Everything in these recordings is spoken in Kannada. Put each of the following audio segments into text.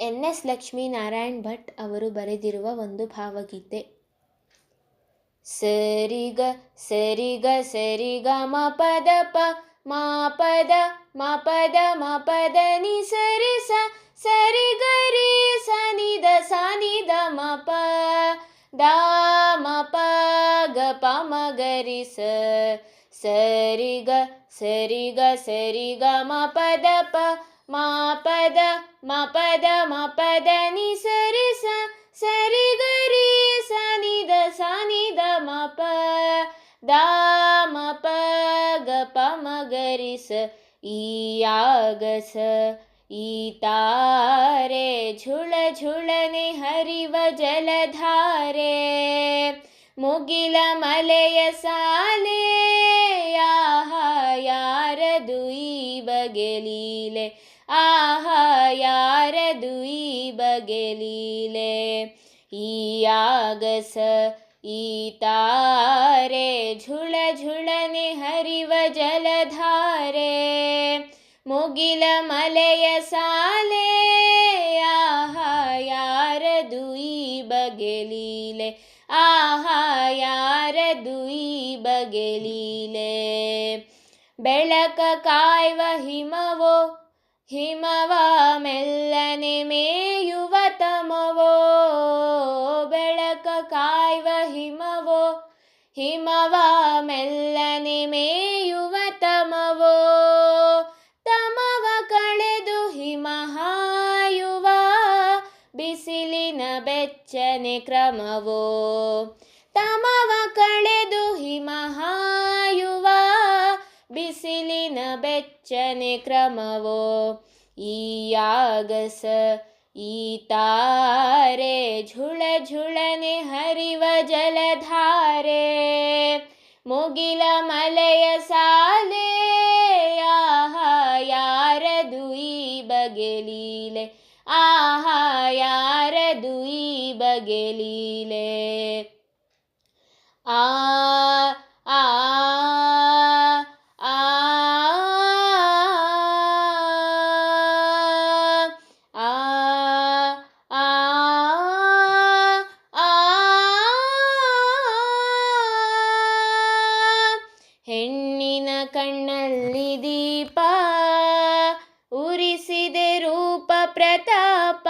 ಎನ್ ಎಸ್ ಲಕ್ಷ್ಮೀನಾರಾಯಣ್ ಭಟ್ ಅವರು ಬರೆದಿರುವ ಒಂದು ಭಾವಗೀತೆ. ಸರಿಗ ಸರಿಗ ಸರಿಗ ಮ ಪದ ಪ ಮಾ ಪದ ಮ ಪದ ಮ ಪದ ನಿ ಸರಿ ಸ ಸರಿ ಗರಿ ಸ ನಿ ದ ಸ ನಿ ದ ಮ ಪ ದ ಮ ಪ ಗ ಪ ಮ ಗರಿ ಸ ಸರಿ ಗ ಸರಿ ಗ ಸರಿ ಗ ಮ ಪದ ಪ ಮಾ ಪದ ಮ ಪದ ಮ ಪದ ನಿ ಸರಿ ಸ ಸರಿ ಗರಿ ಸ ನಿ ದ ಸ ನಿ ದ ಮ ಪ ದ ಮ ಪ ಗ ಪ ಮ ಗರಿ ಸ ಈ ಆಗ ಸ ಈ ತಾರೆ ಝುಳ ಝುಳನೆ ಹರಿವ ಜಲಧಾರೆ ಮುಗಿಲ ಮಲೆಯ ಸಾಲೆ ಆಹಾ ಯಾರದು ಈ ಬಗೆಲೀಲೆ ಆಹಾ ಯಾರದು ಈ ಬಗೆಲೀಲೆ ಈ ಆಗಸ ಈ ತಾರೆ ಝುಳ ಝುಳನೆ ಹರಿವ ಜಲಧಾರೆ ಮುಗಿಲ ಮಲೆಯ ಸಾಲೆ ಆಹಾ ಯಾರದು ಈ ಬಗೆಲೀಲೆ ಆಹಾ ಯಾರದು ಈ ಬಗೆಲೀಲೆ ಬೆಳಕ ಕಾಯ್ವ ಹಿಮವೋ ಹಿಮವ ಮೆಲ್ಲನೆ ಮೇಯುವ ತಮವೋ, ಬೆಳಕ ಕಾಯುವ ಹಿಮವೋ, ಹಿಮವ ಮೆಲ್ಲನೆ ಮೇಯುವ ತಮವೋ, ತಮವ ಕಳೆದು ಹಿಮ ಹಾಯುವ, ಬಿಸಿಲಿನ ಬೆಚ್ಚನೆ ಕ್ರಮವೋ, ತಮವ ಕಳೆದು ಹಿಮ ಹಾಯುವ ಬಿಸಿಲಿನ ಬೆಚ್ಚನೆ ಕ್ರಮವೋ ಈ ಆಗಸ ಈ ತಾರೆ ಝುಳ ಝುಳನೆ ಹರಿವ ಜಲಧಾರೆ ಮುಗಿಲ ಮಲೆಯ ಸಾಲೆ ಆಹಾ ಯಾರದು ಈ ಬಗೆಲೀಲೆ ಆಹಾ ಯಾರದು ಈ ಬಗೆಲೀಲೆ ಆ ಆ ಹೆಣ್ಣಿನ ಕಣ್ಣಲ್ಲಿ ದೀಪ ಉರಿಸಿದೆ ರೂಪ ಪ್ರತಾಪ.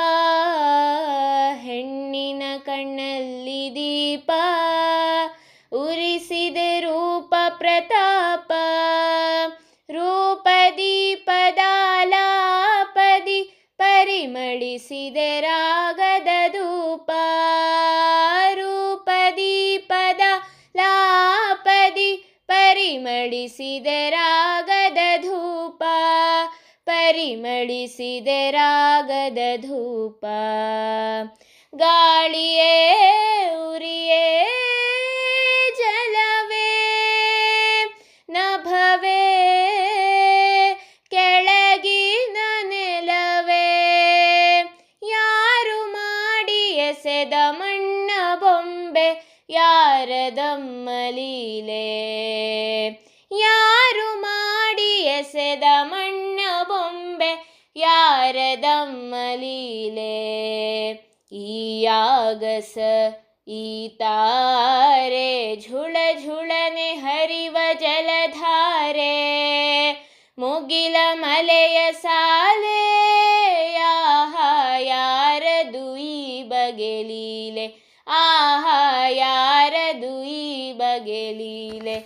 ರಾಗದ ಧೂಪ, ಪರಿಮಳಿಸಿದೆ ರಾಗದ ಧೂಪ. ಗಾಳಿಯೇ, ಉರಿಯೇ, ಜಲವೇ, ನಭವೇ, ಕೆಳಗಿನ ನೆಲವೇ. ಯಾರು ಮಾಡಿ ಎಸೆದ ಮಣ್ಣ ಬೊಂಬೆ, ಯಾರದಮ್ಮ ಲೀಲೆ. ಯಾರದಮ್ಮ ಲೀಲೆ ಈ ಆಗಸ ಈ ತಾರೆ ಝುಳ ಝುಳನೆ ಹರಿವ ಜಲಧಾರೆ ಮುಗಿಲ ಮಲೆಯ ಸಾಲೆ ಆಹಾ ಯಾರದು ಈ ಬಗೆಲೀಲೆ ಆಹಾ ಯಾರದು ಈ ಬಗೆಲೀಲೆ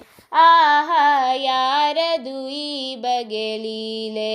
ಆಹಾ ಯಾರದು ಈ ಬಗೆಲೀಲೆ